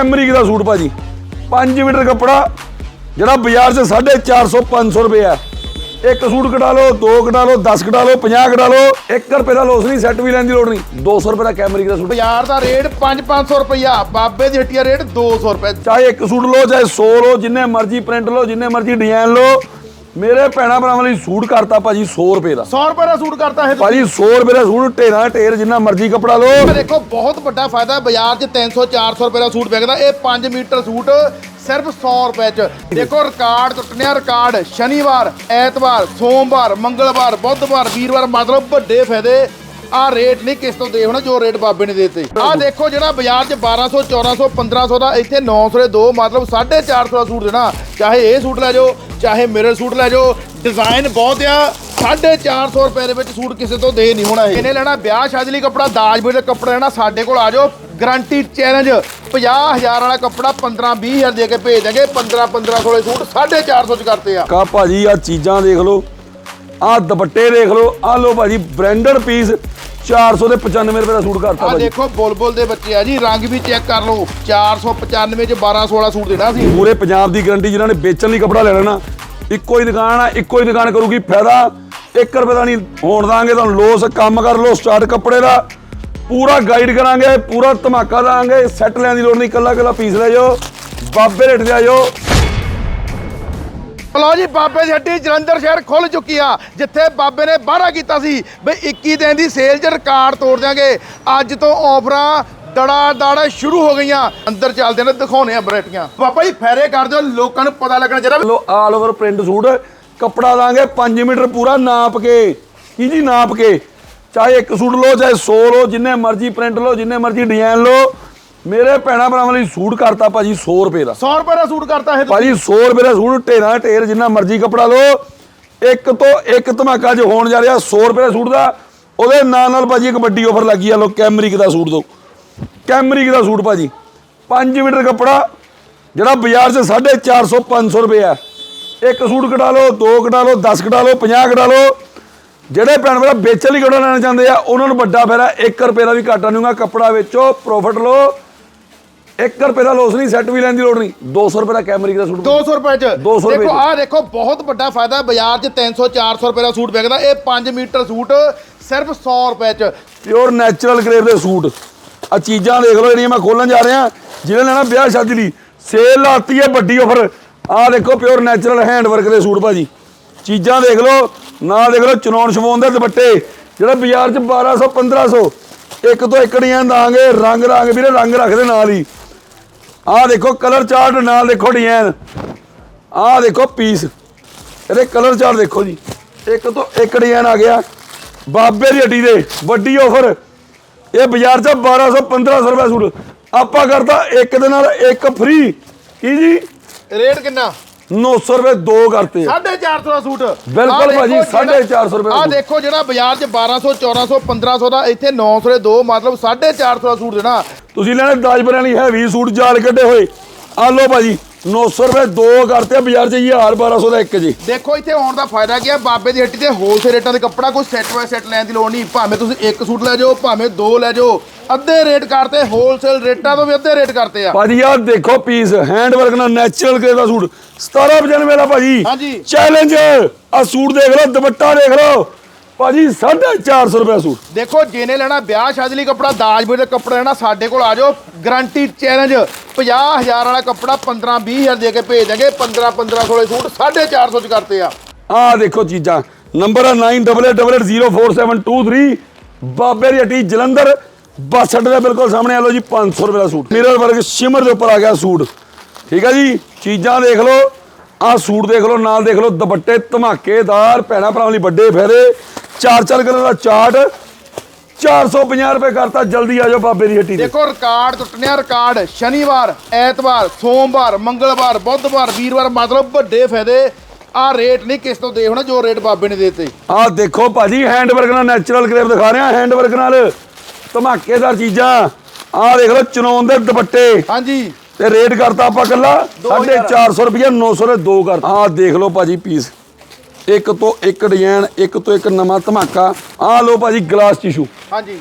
Cambric ਦਾ suit ਭਾਜੀ। 5 metre ਕੱਪੜਾ ਜਿਹੜਾ ਬਾਜ਼ਾਰ 'ਚ 450 500 ਰੁਪਏ ਆ। ਇੱਕ ਸੂਟ ਕਢਾ ਲਓ ਦੋ ਕਢਾ ਲਓ 10 ਕਢਾ ਲਓ 50 ਕਢਾ ਲਓ 1 ਰੁਪਏ ਦਾ ਲੋਸ ਨਹੀਂ ਸੈੱਟ ਵੀ ਲੈਣ ਦੀ ਲੋੜ ਨਹੀਂ। 200 ਰੁਪਏ ਦਾ ਕੈਮਰਿਕ ਦਾ ਸੂਟ। ਬਾਜ਼ਾਰ ਦਾ ਰੇਟ 5-500 ਰੁਪਈਆ ਬਾਬੇ ਦੀ ਹੱਟੀਆ ਰੇਟ 200 ਰੁਪਏ। ਚਾਹੇ ਇੱਕ ਸੂਟ ਲਓ ਚਾਹੇ 100 ਲਓ ਜਿੰਨੇ ਮਰਜ਼ੀ ਪ੍ਰਿੰਟ ਲਓ ਜਿੰਨੇ ਮਰਜ਼ੀ ਡਿਜ਼ਾਈਨ ਲਓ ਮੇਰੇ ਭੈਣਾ ਭਰਾਵਾਂ ਲਈ ਸੂਟ ਕਰਤਾ ਭਾਜੀ 100 ਰੁਪਏ ਦਾ। 100 ਰੁਪਏ ਦਾ ਸੂਟ ਕਰਤਾ ਹੈ ਭਾਜੀ 100 ਰੁਪਏ ਦਾ ਸੂਟ ਢੇਰਾਂ ਢੇਰ ਜਿੰਨਾ ਮਰਜ਼ੀ ਕੱਪੜਾ ਲਓ। ਦੇਖੋ ਬਹੁਤ ਵੱਡਾ ਫਾਇਦਾ। ਬਾਜ਼ਾਰ 'ਚ 300 400 ਰੁਪਏ ਦਾ ਸੂਟ ਵਿਕਦਾ। ਇਹ 5 ਮੀਟਰ ਸੂਟ ਸਿਰਫ 100 ਰੁਪਏ 'ਚ। ਦੇਖੋ ਰਿਕਾਰਡ ਟੁੱਟਣਿਆ ਰਿਕਾਰਡ। ਸ਼ਨੀਵਾਰ ਐਤਵਾਰ ਸੋਮਵਾਰ ਮੰਗਲਵਾਰ ਬੁੱਧਵਾਰ ਵੀਰਵਾਰ ਮਤਲਬ ਵੱਡੇ ਫਾਇਦੇ। ਆ ਰੇਟ ਨਹੀਂ ਕਿਸ ਤੋਂ ਦੇ ਹੋਣਾ ਜੋ ਰੇਟ ਬਾਬੇ ਨੇ ਦੇਤੇ। ਆ ਦੇਖੋ ਜਿਹੜਾ ਬਾਜ਼ਾਰ 'ਚ 1200 1400 1500 ਦਾ ਇੱਥੇ 900 ਦੇ ਦੋ ਮਤਲਬ 450 ਦਾ ਸੂਟ ਦੇਣਾ। ਚਾਹੇ ਇਹ ਸੂਟ ਲੈ ਜਾਓ ਚਾਹੇ ਮੇਰੇ ਸੂਟ ਲੈ ਜਾਓ ਡਿਜ਼ਾਈਨ ਬਹੁਤ ਆ। 450 ਰੁਪਏ ਦੇ ਵਿੱਚ ਸੂਟ ਕਿਸੇ ਤੋਂ ਦੇ ਨਹੀਂ ਹੋਣਾ ਇਹ। ਇਹਨੇ ਲੈਣਾ ਵਿਆਹ ਸ਼ਾਦੀ ਲਈ ਕੱਪੜਾ ਦਾਜ ਵੇਲੇ ਕੱਪੜਾ ਲੈਣਾ ਸਾਡੇ ਕੋਲ ਆ ਜਾਓ। ਗਾਰੰਟੀ ਚੈਲੰਜ 50000 ਵਾਲਾ ਕੱਪੜਾ 15 20000 ਦੇ ਕੇ ਭੇਜ ਦਾਂਗੇ 15 1500 ਵਾਲੇ ਸੂਟ 450 ਚ ਕਰਤੇ ਆ। ਕਾ ਭਾਜੀ ਆ ਚੀਜ਼ਾਂ ਦੇਖ ਲਓ ਆ ਦੁਪੱਟੇ ਦੇਖ ਲਓ ਆ ਲਓ ਭਾਜੀ ਬ੍ਰਾਂਡਡ ਪੀਸ। 400 ਦੇ 95 ਰੁਪਏ ਦਾ ਸੂਟ ਕਰਤਾ ਆ ਭਾਜੀ। ਦੇਖੋ ਬੁਲਬੁਲ ਦੇ ਬੱਚੇ ਆ ਜੀ ਰੰਗ ਵੀ ਚੈੱਕ ਕਰ ਲਓ। 495 ਚ 1200 ਵਾਲਾ ਸੂਟ ਦੇਣਾ ਸੀ। ਪੂਰੇ ਪੰਜਾਬ ਦੀ ਗਾਰੰਟੀ ਜਿਨ੍ਹਾਂ ਨੇ ਵੇਚਣ ਲਈ ਕੱਪੜਾ ਲੈ ਲੈਣਾ ਇੱਕੋ ਹੀ ਦੁਕਾਨ ਆ ਇੱਕੋ ਹੀ ਦੁਕਾਨ ਕਰੂਗੀ ਫਾਇਦਾ 1 ਰੁਪਏ ਦਾ ਨਹੀਂ ਹੋਣ ਦਾਂਗੇ ਤੁਹਾਨੂੰ ਲੋਸ ਕੰਮ ਕਰ ਲਓ ਸਟਾਰਟ ਕੱਪੜੇ ਦਾ। ਪੂਰਾ ਗਾਈਡ ਕਰਾਂਗੇ ਪੂਰਾ ਧਮਾਕਾ ਦਾਂਗੇ ਸੈੱਟ ਲੈਣ ਦੀ ਲੋੜ ਨਹੀਂ ਕੱਲਾ ਕੱਲਾ ਪੀਸ ਲੈ ਜਾਓ ਬਾਬੇ ਰੇਟ ਆ ਜਾਓ। ਲਓ ਜੀ, ਬਾਬੇ ਦੀ ਹੱਟੀ ਜਲੰਧਰ ਸ਼ਹਿਰ ਖੁੱਲ ਚੁੱਕੀ ਆ, ਜਿੱਥੇ ਬਾਬੇ ਨੇ ਵਾਅਦਾ ਕੀਤਾ ਸੀ ਬਈ 21 ਦਿਨ ਦੀ ਸੇਲ 'ਚ ਰਿਕਾਰਡ ਤੋੜ ਦਿਆਂਗੇ। ਅੱਜ ਤੋਂ ਆਫਰਾਂ ਦੜਾ ਦੜਾ ਸ਼ੁਰੂ ਹੋ ਗਈਆਂ। ਅੰਦਰ ਚੱਲਦੇ ਨੇ ਦਿਖਾਉਣੇ ਆ ਵੈਰਾਈਟੀਆਂ ਬਾਬਾ ਜੀ ਫੈਰੇ ਕਰ ਦਿਓ ਲੋਕਾਂ ਨੂੰ ਪਤਾ ਲੱਗਣਾ ਚਾਹੀਦਾ। ਲੋ ਆਲ ਓਵਰ ਪ੍ਰਿੰਟ ਸੂਟ, ਕੱਪੜਾ ਦਾਂਗੇ 5 ਮੀਟਰ ਪੂਰਾ ਨਾਪ ਕੇ। ਕੀ ਜੀ, ਨਾਪ ਕੇ? ਚਾਹੇ ਇੱਕ ਸੂਟ ਲਓ, ਚਾਹੇ 100 ਲਓ, ਜਿੰਨੇ ਮਰਜ਼ੀ ਪ੍ਰਿੰਟ ਲੋ ਜਿੰਨੇ ਮਰਜ਼ੀ ਡਿਜ਼ਾਈਨ ਲਓ। ਮੇਰੇ ਭੈਣਾ ਭਰਾਵਾਂ ਲਈ ਸੂਟ ਕਰਤਾ ਭਾਜੀ 100 ਰੁਪਏ ਦਾ। 100 ਰੁਪਏ ਦਾ ਸੂਟ ਕਰਤਾ ਇਹ ਭਾਜੀ 100 ਰੁਪਏ ਦਾ ਸੂਟ ਢੇਰਾਂ ਢੇਰ ਜਿੰਨਾ ਮਰਜ਼ੀ ਕੱਪੜਾ ਲਓ। ਇੱਕ ਤੋਂ ਇੱਕ ਧਮਾਕਾ ਜੋ ਹੋਣ ਜਾ ਰਿਹਾ 100 ਰੁਪਏ ਦਾ ਸੂਟ ਦਾ। ਉਹਦੇ ਨਾਲ ਨਾਲ ਭਾਜੀ ਇੱਕ ਵੱਡੀ ਆਫਰ ਲੱਗੀ ਆ ਲੋ ਕੈਮਰਿਕ ਦਾ ਸੂਟ ਦੋ। ਕੈਮਰਿਕ ਦਾ ਸੂਟ ਭਾਜੀ। 5 ਮੀਟਰ ਕੱਪੜਾ ਜਿਹੜਾ ਬਾਜ਼ਾਰ 'ਚ 450 500 ਰੁਪਏ ਆ। ਇੱਕ ਸੂਟ ਕਢਾ ਲਓ ਦੋ ਕਢਾ ਲਓ 10 ਕਢਾ ਲਓ 50 ਕਢਾ ਲਓ। ਜਿਹੜੇ ਭੈਣ ਭਰਾ ਵੇਚਣ ਲਈ ਕੱਪੜਾ ਲੈਣਾ ਚਾਹੁੰਦੇ ਆ ਉਹਨਾਂ ਨੂੰ ਵੱਡਾ ਫਾਇਦਾ 1 ਰੁਪਏ ਦਾ ਵੀ ਘਾਟਾ ਨਹੀਂਗਾ ਕੱਪੜਾ ਵੇਚੋ ਪ੍ਰੋਫਿਟ ਲਓ। 1 ਰੁਪਏ ਦਾ ਲੋਸ ਨਹੀਂ ਸੈੱਟ ਵੀ ਲੈਣ ਦੀ ਲੋੜ ਨਹੀਂ। 200 ਰੁਪਏ ਦਾ ਕੈਮਰਿਕ ਦਾ ਸੂਟ 200 ਰੁਪਏ ਚ। 200 ਰੁਪਏ ਦੇਖੋ। ਆਹ ਦੇਖੋ ਬਹੁਤ ਵੱਡਾ ਫਾਇਦਾ ਬਾਜ਼ਾਰ 'ਚ 300 400 ਰੁਪਏ ਦਾ ਸੂਟ ਵਿਕਦਾ। ਇਹ 5 ਮੀਟਰ ਸੂਟ ਸਿਰਫ 100 ਰੁਪਏ ਚ। ਪਿਓਰ ਨੈਚੁਰਲ ਗ੍ਰੇਡ ਦੇ ਸੂਟ। ਆ ਚੀਜ਼ਾਂ ਦੇਖ ਲਓ ਜਿਹੜੀਆਂ ਮੈਂ ਖੋਲਣ ਜਾ ਰਿਹਾ। ਜਿਹਨੇ ਲੈਣਾ ਵਿਆਹ ਸ਼ਾਦੀ ਲਈ। ਸੇਲ ਲਾਤੀ ਹੈ ਵੱਡੀ ਆਫਰ ਆ ਦੇਖੋ ਪਿਓਰ ਨੈਚੁਰਲ ਹੈਂਡ ਵਰਕ ਦੇ ਸੂਟ ਭਾਜੀ। ਚੀਜ਼ਾਂ ਦੇਖ ਲਓ। ਨਾ ਦੇਖ ਲਓ ਚਨੌਨ ਸ਼ਮੋਨ ਦੇ ਦੁਪੱਟੇ। ਜਿਹੜੇ ਬਾਜ਼ਾਰ 'ਚ 1200 1500 ਇੱਕ ਤੋਂ ਇੱਕ ਡੀਆਂ ਦਾਂਗੇ। ਰੰਗ ਰੰਗ। ਵੀਰੇ ਰੰਗ ਰੱਖਦੇ ਨਾਲ ਹੀ। ਆਹ ਦੇਖੋ ਕਲਰ ਚਾਰਟ ਨਾਲ ਦੇਖੋ ਡਿਜ਼ਾਈਨ। ਆਹ ਦੇਖੋ ਪੀਸ। ਇਹਦੇ ਕਲਰ ਚਾਰਟ ਦੇਖੋ ਜੀ। ਇੱਕ ਤੋਂ ਇੱਕ ਡਿਜ਼ਾਈਨ ਆ ਗਿਆ। ਬਾਬੇ ਦੀ ਹੱਡੀ ਦੇ, ਵੱਡੀ ਆਫਰ ਇਹ ਬਾਜ਼ਾਰ 'ਚ 1200 1500 ਰੁਪਏ ਸੂਟ। ਆਪਾਂ ਕਰਤਾ ਇੱਕ ਦੇ ਨਾਲ ਇੱਕ ਫ੍ਰੀ ਕੀ ਜੀ? ਰੇਟ ਕਿੰਨਾ? 900 ਰੁਪਏ ਦੋ ਕਰਤੇ ਆ। 450 ਦਾ ਸੂਟ ਬਿਲਕੁਲ ਭਾਜੀ, ਜਿਹੜਾ- 450 ਰੁਪਏ ਸੂਟ। ਦੇਖੋ ਜਿਹੜਾ ਬਾਜ਼ਾਰ 'ਚ 1200 1400 1500 ਦਾ ਇੱਥੇ 900 ਦੇ ਦੋ ਮਤਲਬ 450 ਦਾ ਸੂਟ ਦੇਣਾ ਤੁਸੀਂ ਲੈਣੇ ਦਾਜਬਰਾਂ ਲਈ ਹੈਵੀ ਸੂਟ ਜਾਲ ਕੱਢੇ ਹੋਏ ਆ ਲਓ ਭਾਜੀ 900 ਰੁਪਏ ਦੋ ਕਰਤੇ ਬਾਜ਼ਾਰ 'ਚ 1000 1200 ਦਾ ਇੱਕ ਜੀ। ਦੇਖੋ ਇੱਥੇ ਆਉਣ ਦਾ ਫਾਇਦਾ ਕੀ ਹੈ ਬਾਬੇ ਦੀ ਹੱਟੀ ਤੇ ਹੋਲਸੇਲ ਰੇਟਾਂ ਦੇ ਕੱਪੜਾ ਕੋਈ ਸੈੱਟ ਬਾਏ ਸੈੱਟ ਲੈਣ ਦੀ ਲੋੜ ਨਹੀਂ। ਭਾਵੇਂ ਤੁਸੀਂ ਇੱਕ ਸੂਟ ਲੈ ਜਾਓ ਭਾਵੇਂ ਦੋ ਲੈ ਜਾਓ ਅੱਧੇ ਰੇਟ ਕਰਤੇ ਹੋਲਸੇਲ ਰੇਟਾਂ ਤੋਂ ਵੀ ਅੱਧੇ ਰੇਟ ਕਰਤੇ ਆ। ਭਾਜੀ ਆ ਦੇਖੋ ਪੀਸ ਹੈਂਡ ਵਰਕ ਨਾਲ ਨੈਚੁਰਲ ਗ੍ਰੇ ਦਾ ਸੂਟ। 1795 ਦਾ ਭਾਜੀ। ਹਾਂਜੀ। ਚੈਲੰਜ ਆ ਸੂਟ ਦੇਖ ਲਓ ਦੁਪੱਟਾ ਦੇਖ ਲਓ। ਭਾਜੀ 450 ਰੁਪਏ ਸੂਟ। ਦੇਖੋ ਜਿਹਨੇ ਲੈਣਾ ਵਿਆਹ ਸ਼ਾਦੀ ਲਈ ਕੱਪੜਾ ਦਾਜ ਵੇਲੇ ਕੱਪੜਾ ਲੈਣਾ ਸਾਡੇ ਕੋਲ ਆ ਜਾਓ। ਗਾਰੰਟੀ ਚੈਲੰਜ 50000 ਵਾਲਾ ਕੱਪੜਾ 15 20000 ਦੇ ਕੇ ਭੇਜ ਦਾਂਗੇ 15 1500 ਵਾਲੇ ਸੂਟ 450 ਚ ਕਰਤੇ ਆ। ਆ ਦੇਖੋ ਚੀਜ਼ਾਂ। ਨੰਬਰ ਹੈ 9888047723 ਬਾਬੇ ਦੀ ਹੱਟੀ ਜਲੰਧਰ। ਬੱਸ ਅੱਡੇ ਦੇ ਬਿਲਕੁਲ ਸਾਹਮਣੇ ਆ ਲਓ ਜੀ 500 ਰੁਪਏ ਦਾ ਸੂਟ। ਮਿਰਰ ਵਰਕ ਸ਼ਿਮਰ ਦੇ ਉੱਪਰ ਆ ਗਿਆ ਸੂਟ। ਠੀਕ ਹੈ ਜੀ? ਚੀਜ਼ਾਂ ਦੇਖ ਲਓ। ਆ ਸੂਟ ਦੇਖ ਲਓ ਨਾਲ ਦੇਖ ਲਓ ਦੁਪੱਟੇ ਧਮਾਕੇਦਾਰ ਭੈਣਾ ਭਰਾਵਾਂ ਲਈ ਵੱਡੇ ਫੇਰੇ ਚਾਰ ਚਾਰ ਕਲਰ ਦਾ ਚਾਰਟ 450 ਰੁਪਏ ਕਰਤਾ ਜਲਦੀ ਆ ਜਾਓ ਬਾਬੇ ਦੀ ਹੱਟੀ ਤੇ। ਦੇਖੋ ਰਿਕਾਰਡ ਟੁੱਟਣਿਆ ਰਿਕਾਰਡ ਸ਼ਨੀਵਾਰ ਐਤਵਾਰ ਸੋਮਵਾਰ ਮੰਗਲਵਾਰ ਬੁੱਧਵਾਰ ਵੀਰਵਾਰ ਮਤਲਬ ਵੱਡੇ ਫਾਇਦੇ। ਆ ਰੇਟ ਨਹੀਂ ਕਿਸ ਤੋਂ ਦੇ ਹੋਣਾ ਜੋ ਰੇਟ ਬਾਬੇ ਨੇ ਦੇਤੇ। ਆ ਦੇਖੋ ਭਾਜੀ ਹੈਂਡ ਵਰਕ ਨਾਲ ਨੈਚੁਰਲ ਗ੍ਰੇਪ ਦਿਖਾ ਰਿਹਾ ਹੈਂਡ ਵਰਕ ਨਾਲ। ਧਮਾਕੇਦਾਰ ਚੀਜ਼ਾਂ। ਆ ਦੇਖ ਲਓ ਚਨੌਨ ਦੇ ਦੁਪੱਟੇ। ਹਾਂਜੀ। ਤੇ ਰੇਟ ਕਰਤਾ ਆਪਾਂ ਕੱਲਾ ਦੋ ਹਜ਼ਾਰ। 450 ਰੁਪਏ 900 ਦੇ ਦੋ ਕਰ ਆ ਦੇਖ ਲਓ ਭਾਜੀ ਪੀਸ ਇੱਕ ਤੋਂ ਇੱਕ ਡਿਜ਼ਾਈਨ ਇੱਕ ਤੋਂ ਇੱਕ ਨਵਾਂ ਧਮਾਕਾ। ਆ ਲਓ ਭਾਜੀ ਗਲਾਸ ਟਿਸ਼ੂ ਹਾਂਜੀ।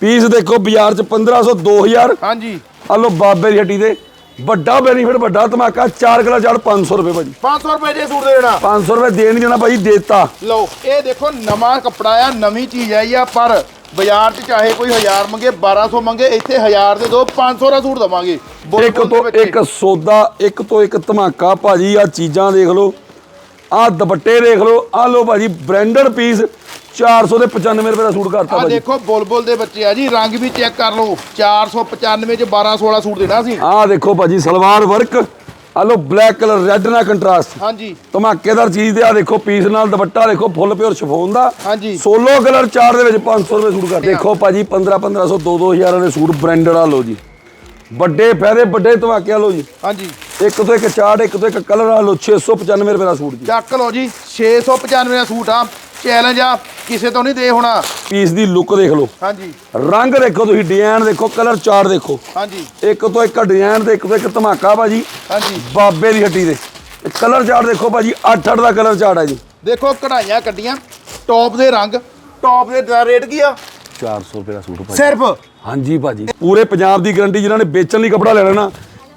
ਪੀਸ ਦੇਖੋ ਬਾਜ਼ਾਰ ਚ 1500 2000 ਹਾਂਜੀ। ਆ ਲਓ ਬਾਬੇ ਦੀ ਹੱਟੀ ਦੇ। ਵੱਡਾ ਬੈਨੀਫਿਟ ਵੱਡਾ ਧਮਾਕਾ 4 ਕਿਲੋ ਚੜ 500 ਰੁਪਏ ਭਾਜੀ। 500 ਰੁਪਏ ਜੇ ਸੂਟ ਦੇ ਦੇਣਾ। 500 ਰੁਪਏ ਦੇਣ ਨਹੀਂ ਦੇਣਾ ਭਾਜੀ ਦੇਤਾ। ਲਓ ਇਹ ਦੇਖੋ ਨਵਾਂ ਕੱਪੜਾ ਆ ਨਵੀਂ ਚੀਜ਼ ਆਈ ਆ ਪਰ ਬਾਜ਼ਾਰ 'ਚ ਚਾਹੇ ਕੋਈ 1000 ਮੰਗੇ 1200 ਮੰਗੇ ਇੱਥੇ 1000 ਦੇ ਦੋ 500 ਦਾ ਸੂਟ ਦਵਾਂਗੇ। ਇੱਕ ਤੋਂ ਇੱਕ ਸੌਦਾ ਇੱਕ ਤੋਂ ਇੱਕ ਧਮਾਕਾ। ਭਾਜੀ ਆ ਚੀਜ਼ਾਂ ਦੇਖ ਲਓ। ਆ ਦੁਪੱਟੇ ਦੇਖ ਲਓ। ਆ ਲਓ ਭਾਜੀ ਬ੍ਰਾਂਡਡ ਪੀਸ 400 ਦੇ 95 ਰੁਪਏ ਦਾ ਸੂਟ ਕਰਤਾ ਆ ਭਾਜੀ। ਦੇਖੋ ਬੁਲਬੁਲ ਦੇ ਬੱਚੇ ਆ ਜੀ ਰੰਗ ਵੀ ਚੈੱਕ ਕਰ ਲਓ। 495 ਚ 12 16 ਸੂਟ ਦੇਣਾ ਸੀ। ਆ ਦੇਖੋ ਭਾਜੀ ਸਲਵਾਰ ਵਰਕ ਆ ਲਓ ਬਲੈਕ ਕਲਰ ਰੈੱਡ ਨਾਲ ਕੰਟਰਾਸਟ ਹਾਂਜੀ। ਧਮਾਕੇਦਾਰ ਚੀਜ਼ ਦੇ ਆ ਦੇਖੋ ਪੀਸ ਨਾਲ ਦੁਪੱਟਾ ਦੇਖੋ ਫੁੱਲ ਪਿਓਰ ਸ਼ਿਫੋਨ ਦਾ। ਹਾਂਜੀ। ਸੋਲੋ ਕਲਰ ਚਾਰ ਦੇ ਵਿੱਚ 500 ਰੁਪਏ ਸੂਟ ਕਰ ਦੇਖੋ ਭਾਜੀ 15 1500 2 2000 ਦੇ ਸੂਟ ਬ੍ਰਾਂਡਡ ਆ ਲਓ ਜੀ। ਵੱਡੇ ਫਾਇਦੇ ਵੱਡੇ ਧਮਾਕੇ ਆ ਲਓ ਜੀ। ਹਾਂਜੀ। ਇੱਕ ਤੋਂ ਇੱਕ ਚਾਰਟ ਇੱਕ ਤੋਂ ਇੱਕ ਕਲਰ ਆ ਲਓ 695 ਰੁਪਏ ਦਾ ਸੂਟ ਜੀ। ਚੱਕ ਲਓ ਜੀ 695 ਦਾ ਸੂਟ ਆ। ਚੈਲੰਜ ਆ ਕਿਸੇ ਤੋਂ ਨਹੀਂ ਦੇ ਹੋਣਾ। ਪੀਸ ਦੀ ਲੁੱਕ ਦੇਖ ਲਓ। ਹਾਂਜੀ। ਰੰਗ ਦੇਖੋ ਤੁਸੀਂ ਡਿਜ਼ਾਈਨ ਦੇਖੋ ਕਲਰ ਚਾਰਟ ਦੇਖੋ। ਹਾਂਜੀ। ਇੱਕ ਤੋਂ ਇੱਕ ਡਿਜ਼ਾਈਨ ਤੇ ਇੱਕ ਤੋਂ ਇੱਕ ਧਮਾਕਾ ਭਾਜੀ। ਹਾਂਜੀ। ਬਾਬੇ ਦੀ ਹੱਟੀ ਦੇ। ਕਲਰ ਚਾਰਟ ਦੇਖੋ ਭਾਜੀ 8-8 ਦਾ ਕਲਰ ਚਾਰਟ ਹੈ ਜੀ। ਦੇਖੋ ਕਢਾਈਆਂ ਕੱਢੀਆਂ ਟੌਪ ਦੇ ਰੰਗ ਟੌਪ ਦੇ ਦਾ ਰੇਟ ਕੀ ਆ? 400 ਰੁਪਏ ਦਾ ਸੂਟ ਭਾਜੀ। ਸਿਰਫ ਹਾਂਜੀ ਭਾਜੀ। ਪੂਰੇ ਪੰਜਾਬ ਦੀ ਗਾਰੰਟੀ ਜਿਨ੍ਹਾਂ ਨੇ ਵੇਚਣ ਲਈ ਕਪੜਾ ਲੈਣਾ ਨਾ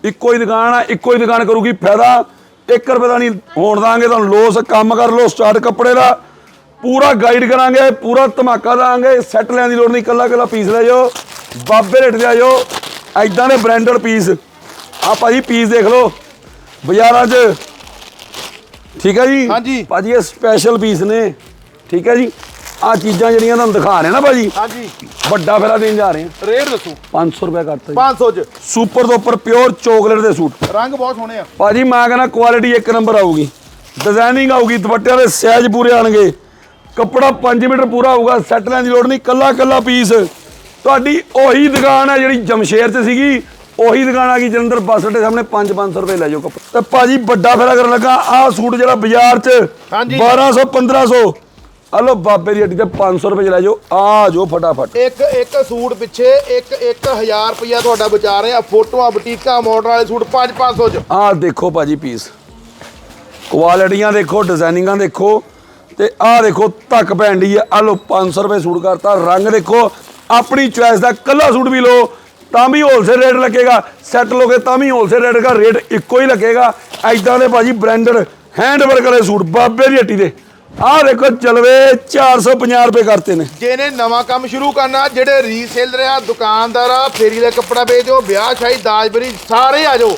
ਇੱਕੋ ਹੀ ਦੁਕਾਨ ਆ ਇੱਕੋ ਹੀ ਦੁਕਾਨ ਕਰੂਗੀ ਫਾਇਦਾ 1 ਰੁਪਏ ਦਾ ਨਹੀਂ ਹੋਣ ਦਾਂਗੇ ਤੁਹਾਨੂੰ ਲੋਸ ਕੰਮ ਕਰ ਲਓ ਸਟਾਰਟ ਕੱਪੜੇ ਦਾ। ਪੂਰਾ ਗਾਈਡ ਕਰਾਂਗੇ ਪੂਰਾ ਧਮਾਕਾ ਦਾਂਗੇ ਸੈੱਟ ਲੈਣ ਦੀ ਲੋੜ ਨਹੀਂ ਕੱਲਾ ਕੱਲਾ ਪੀਸ ਲੈ ਜਾਓ ਬਾਬੇ ਰੇਟ ਦੇ ਆਇਓ ਐਦਾਂ ਦੇ ਬ੍ਰਾਂਡਡ ਪੀਸ ਆ ਭਾਜੀ ਪੀਸ ਦੇਖ ਲਓ ਬਾਜ਼ਾਰਾਂ 'ਚ। ਠੀਕ ਹੈ ਜੀ? ਹਾਂਜੀ। ਭਾਜੀ ਇਹ ਸਪੈਸ਼ਲ ਪੀਸ ਨੇ। ਠੀਕ ਹੈ ਜੀ? ਆ ਚੀਜ਼ਾਂ ਜਿਹੜੀਆਂ ਤੁਹਾਨੂੰ ਦਿਖਾ ਰਹੇ ਨਾ ਭਾਜੀ। ਹਾਂਜੀ। ਵੱਡਾ ਫੇਰਾ ਦੇਣ ਜਾ ਰਹੇ ਹਾਂ। ਰੇਟ ਦੱਸੋ। 500 ਰੁਪਏ ਕਰਤਾ ਜੀ। 500 ਚ। ਸੁਪਰ ਤੋਂ ਉੱਪਰ ਪਿਓਰ ਚੋਕਲੇਟ ਦੇ ਸੂਟ। ਰੰਗ ਬਹੁਤ ਸੋਹਣੇ ਆ। ਭਾਜੀ ਮੈਂ ਕਹਿੰਦਾ ਕੁਆਲਿਟੀ ਇੱਕ ਨੰਬਰ ਆਊਗੀ। ਡਿਜ਼ਾਈਨਿੰਗ ਆਊਗੀ ਦੁਪੱਟਿਆਂ ਦੇ ਸਾਈਜ਼ ਪੂਰੇ ਆਣਗੇ। ਕੱਪੜਾ 5 ਮੀਟਰ ਪੂਰਾ ਹੋਊਗਾ ਸੈੱਟ ਲੈਣ ਦੀ ਲੋੜ ਨਹੀਂ ਕੱਲਾ ਕੱਲਾ ਪੀਸ ਤੁਹਾਡੀ ਉਹੀ ਦੁਕਾਨ ਹੈ ਜਿਹੜੀ ਜਮਸ਼ੇਰ 'ਚ ਸੀਗੀ। ਉਹੀ ਦੁਕਾਨ ਆ ਗਈ ਜਲੰਧਰ ਬੱਸ ਅੱਡੇ ਸਾਹਮਣੇ 5-500 ਰੁਪਏ ਲੈ ਜਾਓ ਕੱਪੜਾ। ਤੇ ਭਾਜੀ ਵੱਡਾ ਫੇਰਾ ਕਰਨ ਲੱਗਾ ਆਹ ਸੂਟ ਜਿਹੜਾ ਬਾਜ਼ਾਰ 'ਚ ਹਾਂਜੀ। 1200 1500 ਆ ਲਓ ਬਾਬੇ ਦੀ ਹੱਟੀ ਤੇ 500 ਰੁਪਏ 'ਚ ਲੈ ਜਾਓ ਆ ਜਾਓ ਫਟਾਫਟ। ਇੱਕ ਇੱਕ ਸੂਟ ਪਿੱਛੇ ਇੱਕ ਇੱਕ ਹਜ਼ਾਰ ਰੁਪਇਆ ਤੁਹਾਡਾ ਬਚਾ ਰਹੇ ਆ ਫੋਟੋਆਂ ਬੁਟੀਕਾਂ ਮਾਡਲ ਵਾਲੇ ਸੂਟ 5 500 ਚ। ਆਹ ਦੇਖੋ ਭਾਜੀ ਪੀਸ ਕੁਆਲਿਟੀਆਂ ਦੇਖੋ ਡਿਜ਼ਾਈਨਿੰਗਾਂ ਦੇਖੋ ਤੇ ਆਹ ਦੇਖੋ ਧੱਕ ਪੈਂਦੀ ਆ। ਆ ਲੋ 500 ਰੁਪਏ ਸੂਟ ਕਰਤਾ। ਰੰਗ ਦੇਖੋ ਆਪਣੀ ਚੁਆਇਸ ਦਾ ਕੱਲਾ ਸੂਟ ਵੀ ਲਓ ਤਾਂ ਵੀ ਹੋਲਸੇਲ ਰੇਟ ਲੱਗੇਗਾ। ਸੈੱਟ ਲੋਗੇ ਤਾਂ ਵੀ ਹੋਲਸੇਲ ਰੇਟ ਦਾ ਰੇਟ ਇੱਕੋ ਹੀ ਲੱਗੇਗਾ। ਐਦਾਂ ਦੇ ਭਾਜੀ ਬ੍ਰਾਂਡਡ ਹੈਂਡ ਵਰਕ ਵਾਲੇ ਸੂਟ ਬਾਬੇ ਦੀ ਹੱਟੀ ਦੇ। ਆਹ ਦੇਖੋ ਚਲਵੇ 450 ਰੁਪਏ ਕਰਤੇ ਨੇ। ਜਿਹਨੇ ਨਵਾਂ ਕੰਮ ਸ਼ੁਰੂ ਕਰਨਾ ਜਿਹੜੇ ਰੀਸੇਲਰ ਆ ਦੁਕਾਨਦਾਰ ਆ ਫੇਰੀ ਦਾ ਕੱਪੜਾ ਵੇਚੋ ਵਿਆਹ ਸ਼ਾਹੀ ਦਾਜਬਰੀ ਸਾਰੇ ਆ ਜਾਓ।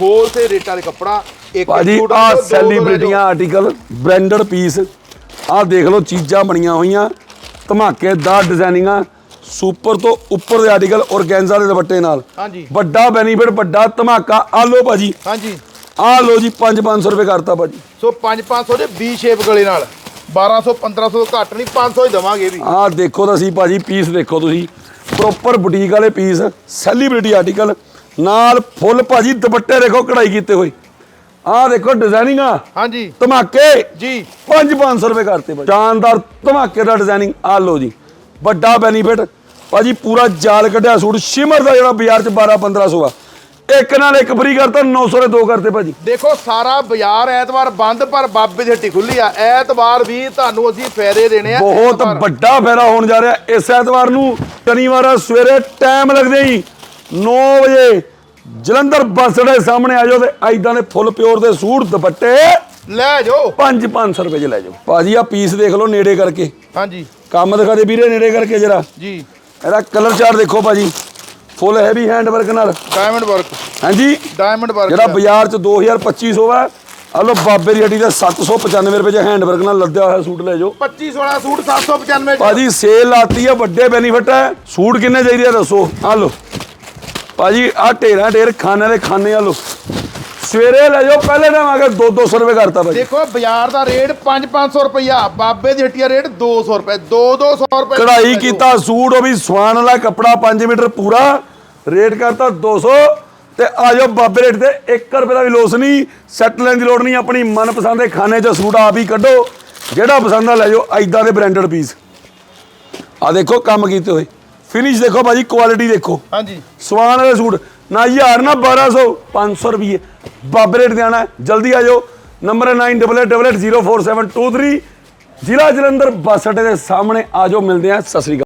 ਹੋਲਸੇਲ ਰੇਟਾਂ ਦੇ ਕੱਪੜਾ ਇੱਕ ਭਾਜੀ ਸੂਟ ਆ ਲਓ, ਦੋ ਦੋ ਲੈ ਸੈਲੀਬ੍ਰਿਟੀਆਂ ਜਾਓ। ਆਰਟੀਕਲ ਬ੍ਰਾਂਡਡ ਪੀਸ ਆਹ ਦੇਖ ਲਓ ਚੀਜ਼ਾਂ ਬਣੀਆਂ ਹੋਈਆਂ। ਧਮਾਕੇਦਾਰ ਡਿਜ਼ਾਈਨਿੰਗਾਂ ਸੁਪਰ ਤੋਂ ਉੱਪਰ ਦੇ ਆਰਟੀਕਲ ਔਰਗੈਂਜ਼ਾ ਦੇ ਦੁਪੱਟੇ ਨਾਲ। ਹਾਂਜੀ। ਵੱਡਾ ਬੈਨੀਫਿਟ ਵੱਡਾ ਧਮਾਕਾ। ਆ ਲਓ ਭਾਜੀ। ਹਾਂਜੀ। ਆ ਲਓ ਜੀ 5-500 ਰੁਪਏ ਕਰਤਾ ਭਾਜੀ। ਸੋ 5 500 ਦੇ 20 ਸ਼ੇਪ ਗਲੇ ਨਾਲ। 1200 1500 ਤੋਂ ਘੱਟ ਨਹੀਂ 500 ਹੀ ਦਵਾਂਗੇ ਵੀ। ਆਹ ਦੇਖੋ ਤਾਂ ਸੀ ਭਾਜੀ ਪੀਸ ਦੇਖੋ ਤੁਸੀਂ। ਪ੍ਰੋਪਰ ਬੁਟੀਕ ਵਾਲੇ ਪੀਸ ਸੈਲੀਬ੍ਰਿਟੀ ਆਰਟੀਕਲ ਨਾਲ ਫੁੱਲ ਭਾਜੀ ਦੁਪੱਟੇ ਦੇਖੋ ਕਢਾਈ ਕੀਤੇ ਹੋਏ। ਆਹ ਦੇਖੋ ਡਿਜ਼ਾਈਨਿੰਗਾਂ ਹਾਂਜੀ। ਧਮਾਕੇ। ਜੀ। 5-500 ਰੁਪਏ ਕਰਤੇ ਭਾਜੀ। ਸ਼ਾਨਦਾਰ ਧਮਾਕੇ ਦਾ ਡਿਜ਼ਾਈਨਿੰਗ ਆ ਲਓ ਜੀ ਵੱਡਾ ਬੈਨੀਫਿਟ ਭਾਜੀ ਪੂਰਾ ਜਾਲ ਕੱਢਿਆ ਸੂਟ ਸ਼ਿਮਰ ਦਾ ਜਿਹੜਾ ਬਾਜ਼ਾਰ ਚ 12-1500 ਆ। ਇੱਕ ਨਾਲ ਇੱਕ ਫਰੀ ਕਰਤਾ 900 ਦੇ ਦੋ ਕਰਤੇ ਭਾਜੀ। ਦੇਖੋ ਸਾਰਾ ਬਾਜ਼ਾਰ ਐਤਵਾਰ ਬੰਦ ਪਰ ਬਾਬੇ ਦੀ ਹੱਟੀ ਖੁੱਲੀ ਆ। ਐਤਵਾਰ ਵੀ ਤੁਹਾਨੂੰ ਅਸੀਂ ਫਾਇਦੇ ਦੇਣੇ ਆ। ਬਹੁਤ। ਵੱਡਾ ਫੇਰਾ ਹੋਣ ਜਾ ਰਿਹਾ। ਇਸ ਐਤਵਾਰ ਨੂੰ ਸ਼ਨੀਵਾਰ ਸਵੇਰੇ ਟਾਈਮ ਲੱਗਦੇ ਹੀ 9 ਵਜੇ ਜਲੰਧਰ ਬੱਸ ਦੇ ਸਾਹਮਣੇ ਆ ਜਾਓ ਤੇ ਐਦਾਂ ਦੇ ਫੁੱਲ ਪਿਓਰ ਦੇ ਸੂਟ ਦੁਪੱਟੇ ਲੈ ਜਾਓ। 5-500 ਰੁਪਏ ਚ ਲੈ ਜਾਓ। ਭਾਜੀ ਆ ਪੀਸ ਦੇਖ ਲਓ ਨੇੜੇ ਕਰਕੇ। ਹਾਂਜੀ। ਕੰਮ ਦਿਖਾ ਦੇ ਵੀਰੇ ਨੇੜੇ ਕਰਕੇ ਜਰਾ। ਜੀ। ਇਹਦਾ ਕਲਰ ਚਾਰਟ ਦੇਖੋ ਭਾਜੀ। ਫੁੱਲ ਹੈਵੀ ਹੈਂਡ ਵਰਕ ਨਾਲ। ਡਾਇਮੰਡ ਵਰਕ ਹਾਂਜੀ। ਡਾਇਮੰਡ ਵਰਕ ਜਿਹੜਾ ਬਾਜ਼ਾਰ ਚ 2250 ਆ ਆ ਲੋ ਬਾਬੇ ਦੀ ਹੱਡੀ ਦਾ 795 ਰੁਪਏ ਚ ਹੈਂਡ ਵਰਕ ਨਾਲ ਲੱਦਿਆ ਹੋਇਆ ਸੂਟ ਲੈ ਜਾਓ। 25 16 ਸੂਟ 795 ਚ। ਭਾਜੀ ਸੇਲ ਲਾਤੀ ਹੈ ਵੱਡੇ ਬੈਨੀਫਿਟ ਹੈ ਸੂਟ ਕਿੰਨੇ ਚਾਹੀਦੇ ਆ ਦੱਸੋ? ਆ ਲੋ ਭਾਜੀ ਆ ਢੇਰਾਂ ਢੇਰ ਖਾਣੇ ਦੇ ਖਾਣੇ ਆ ਲੋ ਸਵੇਰੇ ਲੈ ਜਾਓ ਪਹਿਲੇ ਟਾਈਮ ਆ ਕੇ 2 200 ਰੁਪਏ ਕਰਤਾ ਭਾਜੀ। ਦੇਖੋ ਬਾਜ਼ਾਰ ਦਾ ਰੇਟ 5 500 ਰੁਪਇਆ ਬਾਬੇ ਦੀ ਹੱਟੀ ਦਾ ਰੇਟ 200 ਰੁਪਏ 2 200 ਰੁਪਏ ਕਢਾਈ ਕੀਤਾ ਸੂਟ ਉਹ ਵੀ ਸਵਾਨ ਵਾਲਾ ਕੱਪੜਾ 5 ਮੀਟਰ ਪੂਰਾ ਰੇਟ ਕਰਤਾ 200 ਤੇ ਆ ਜਾਓ ਬਾਬੇ ਰੇਟ ਤੇ 1 ਰੁਪਏ ਦਾ ਵੀ ਲੋਸ ਨਹੀਂ ਸੈੱਟ ਲੈਣ ਦੀ ਲੋੜ ਨਹੀਂ ਆਪਣੀ ਮਨਪਸੰਦ ਦੇ ਖਾਣੇ 'ਚ ਸੂਟ ਆਪ ਹੀ ਕੱਢੋ ਜਿਹੜਾ ਪਸੰਦ ਆ ਲੈ ਜਾਓ ਐਦਾਂ ਦੇ ਬ੍ਰਾਂਡਡ ਪੀਸ ਆ ਦੇਖੋ ਕੰਮ ਕੀਤੇ ਹੋਏ। ਫਿਨਿਸ਼ ਦੇਖੋ ਭਾਜੀ ਕੁਆਲਿਟੀ ਦੇਖੋ। ਹਾਂਜੀ। ਸਵਾਨ ਵਾਲੇ ਸੂਟ ਨਾ ਹਜ਼ਾਰ, ਨਾ 1200 500 ਰੁਪਏ ਬਾਬੇ ਰੇਟ ਦੇਣਾ ਜਲਦੀ ਆ ਜਾਓ। ਨੰਬਰ 9888048723 ਜ਼ਿਲ੍ਹਾ ਜਲੰਧਰ ਬੱਸ ਅੱਡੇ ਦੇ ਸਾਹਮਣੇ ਆ ਜਾਓ। ਮਿਲਦੇ ਆ ਸਤਿ ਸ੍ਰੀ ਅਕਾਲ।